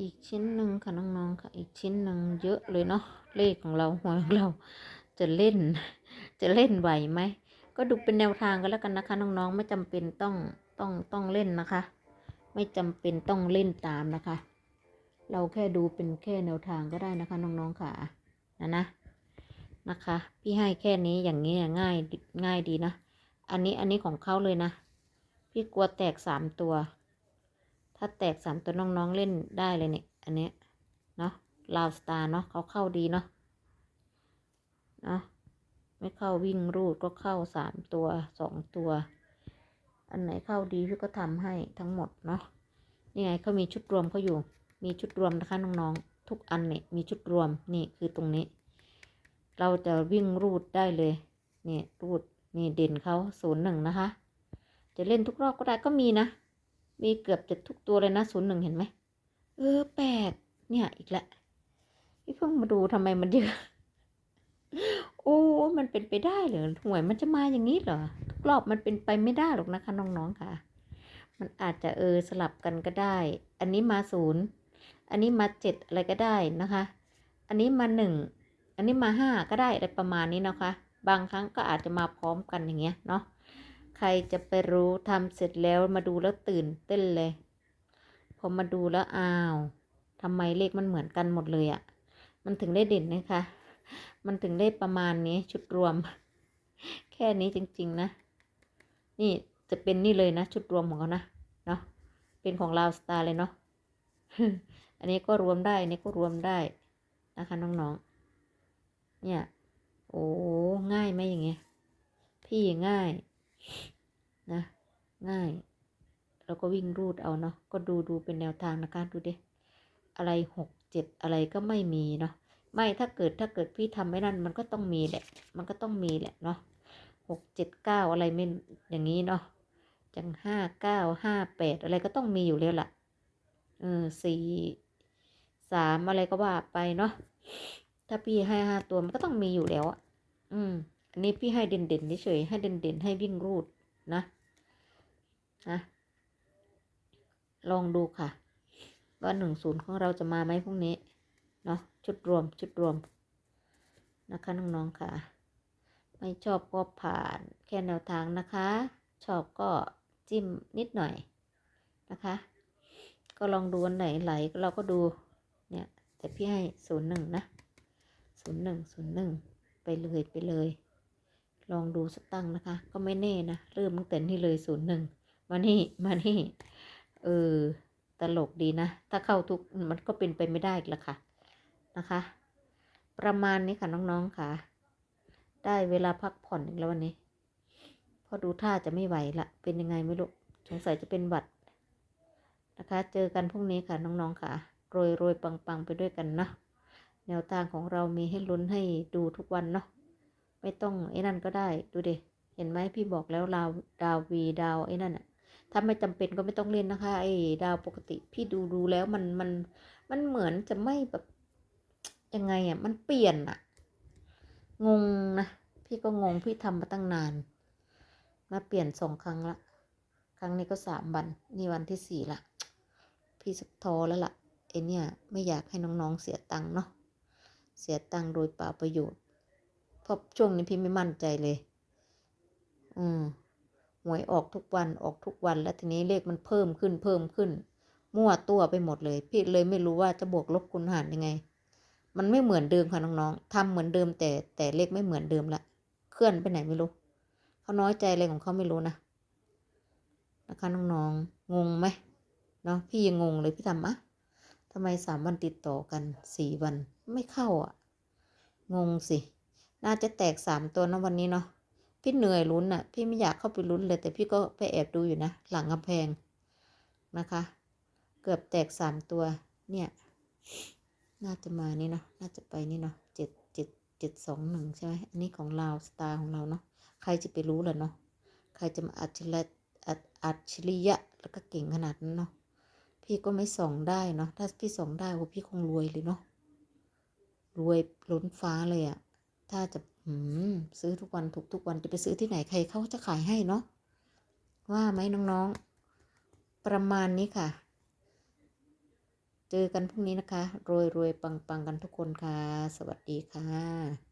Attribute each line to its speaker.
Speaker 1: อีกชิ้นหนึ่งค่ะน้องๆค่ะ อีกชิ้นหนึ่งเยอะเลยเนาะเลขของเราหวยของเราจะเล่น จะเล่นไหวไหมก็ดูเป็นแนวทางกันแล้วกันนะคะน้องๆไม่จำเป็นต้องต้องต้องเล่นนะคะ ไม่จำเป็นต้องเล่นตามนะคะ เราแค่ดูเป็นแค่แนวทางก็ได้นะคะน้องๆค่ะนะนะนะคะ พี่ให้แค่นี้อย่างนี้ง่ายง่ายดีนะ อันนี้อันนี้ของเขาเลยนะ พี่กลัวแตกสามตัว ถ้าแตกสามตัวน้องๆเล่นได้เลยเนี่ย อันเนี้ยเนาะลาวสตาร์เนาะเขาเข้าดีเนาะเนาะไม่เข้าวิ่งรูดก็เข้าสามตัวสองตัว อันไหนเข้าดีพี่ก็ทำให้ทั้งหมดเนาะนี่ไงเขามีชุดรวมเขาอยู่ มีชุดรวมนะคะน้องๆทุกอันเนี่ยมีชุดรวมนี่คือตรงนี้ เราจะวิ่งรูดได้เลยเนี่ยรูดนี่เด่นเขาศูนย์หนึ่งนะคะ จะเล่นทุกรอบก็ได้ก็มีนะ มีเกือบจะทุกตัวเลยนะศูนย์หนึ่งเห็นไหม เออแปดเนี่ยอีกแล้วพี่เพิ่งมาดูทำไมมันเยอะ โอ้ มันเป็นไปได้เหรอหวยมันจะมาอย่างนี้เหรอทุกรอบมันเป็นไปไม่ได้หรอกนะคะน้องๆค่ะ มันอาจจะเออสลับกันก็ได้ อันนี้มาศูนย์อันนี้มาเจ็ดอะไรก็ได้นะคะ อันนี้มาหนึ่งอันนี้มาห้าก็ได้อะไรประมาณนี้นะคะ บางครั้งก็อาจจะมาพร้อมกันอย่างเงี้ยเนาะ ใครจะไปรู้ทำเสร็จแล้วมาดูแล้วตื่นเต้นเลย พอมาดูแล้วอ้าวทำไมเลขมันเหมือนกันหมดเลยอะ่ะ มันถึงได้เด่นนะคะ มันถึงได้ประมาณนี้ชุดรวม แค่นี้จริง ๆ นะ นี่จะเป็นนี่เลยนะ ชุดรวมของเขานะเนาะเป็นของลาวสตาร์เลยเนาะอันนี้ก็รวมได้อันนี้ก็รวมได้นะคะน้องๆเนี่ย โอ้ง่ายไหมอย่างเงี้ยพี่ง่าย นะ ง่ายแล้วก็วิ่งรูดเอาเนาะก็ดูดูเป็นแนวทางนะคะดูดิอะไรหกเจ็ดอะไรก็ไม่มีเนาะไม่ถ้าเกิดถ้าเกิดพี่ทำไม่นั่นมันก็ต้องมีแหละ มันก็ต้องมีแหละเนาะหกเจ็ดเก้าอะไรไม่อย่างนี้เนาะจังห้าเก้าห้าแปดอะไรก็ต้องมีอยู่แล้วล่ะเออสี่สามอะไรก็ว่าไปเนาะถ้าพี่ให้ห้าตัวมันก็ต้องมีอยู่แล้วอะอืม อันนี้พี่ให้เด่นเด่นเฉยให้เด่นเด่นๆให้วิ่งรูดนะนะลองดูค่ะ ว่าหนึ่งศูนย์ของเราจะมาไหมพรุ่งนี้ เนาะชุดรวมชุดรวม นะคะน้องๆค่ะ ไม่ชอบก็ผ่านแค่แนวทางนะคะ ชอบก็จิ้มนิดหน่อยนะคะ ก็ลองดูอันไหนไหลเราก็ดูเนี่ยแต่พี่ให้ศูนย์หนึ่งนะศูนย์หนึ่งศูนย์หนึ่งไปเลยไปเลย ลองดูสักตั้งนะคะ ก็ไม่แน่นะ เริ่มตั้งแต่นี่เลยศูนย์หนึ่งมานี่มานี่เออตลกดีนะ ถ้าเข้าทุกมันก็เป็นไปไม่ได้อีกละค่ะนะคะ ประมาณนี้ค่ะน้องๆค่ะ ได้เวลาพักผ่อนอีกแล้ววันนี้พอดูท่าจะไม่ไหวละเป็นยังไงไม่รู้สงสัยจะเป็นหวัดนะคะ เจอกันพรุ่งนี้ค่ะน้องๆค่ะโรยโรยปังปังๆ ไปด้วยกันเนาะแนวทางของเรามีให้ลุ้นให้ดูทุกวันเนาะ ไม่ต้องไอ้นั่นก็ได้ ดูดิเห็นไหมพี่บอกแล้วดาวดาววีดาวไอ้นั่นอะถ้าไม่จำเป็นก็ไม่ต้องเล่นนะคะไอ้ดาวปกติพี่ดูดูแล้วมันมันมันเหมือนจะไม่แบบยังไงอะมันเปลี่ยนอะงงนะพี่ก็งงพี่ทำมาตั้งนาน มาเปลี่ยนสองครั้งละ ครั้งนี้ก็สามวันนี่วันที่สี่ละพี่สักทอแล้วล่ะไอเนี่ยไม่อยากให้น้องๆเสียตังค์เนาะเสียตังค์โดยเปล่าประโยชน์ เพราะช่วงนี้พี่ไม่มั่นใจเลย อืมหวยออกทุกวันออกทุกวัน แล้วทีนี้เลขมันเพิ่มขึ้นเพิ่มขึ้น มั่วตัวไปหมดเลย พี่เลยไม่รู้ว่าจะบวกลบคูณหารยังไง มันไม่เหมือนเดิมค่ะน้องๆทำเหมือนเดิมแต่แต่เลขไม่เหมือนเดิมละเคลื่อนไปไหนไม่รู้เขาน้อยใจอะไรของเขาไม่รู้นะนะคะน้องๆงงไหมเนาะพี่ยังงงเลยพี่ทำอะทำไมสามวันติดต่อกันสี่วันไม่เข้าอะ งงสิ น่าจะแตกสามตัวนะวันนี้เนาะพี่เหนื่อยลุ้นอะ่ะ พี่ไม่อยากเข้าไปลุ้นเลย แต่พี่ก็ไปแอบดูอยู่นะ หลังกำแพงนะคะ เกือบแตกสามตัว เนี่ย น่าจะมานี่เนาะน่าจะไปนี่เนาะเจ็ดเจ็ดเจ็ดสองหนึ่งใช่ไหมอันนี้ของเราสตาร์ของเราเนาะใครจะไปรู้ล่ะเนาะใครจะมาอัจฉริยะอัจอัจฉริยะแล้วก็เก่งขนาดนั้นเนาะพี่ก็ไม่ส่องได้เนาะถ้าพี่ส่องได้โอ้พี่คงรวยเลยเนาะรวยล้นฟ้าเลยอะ ถ้าจะซื้อทุกวันถูกทุกวันจะไปซื้อที่ไหนใครเขาจะขายให้เนาะว่าไหมน้องๆ ประมาณนี้ค่ะ เจอกันพรุ่งนี้นะคะรวยรวยปังปังกันทุกคนค่ะ สวัสดีค่ะ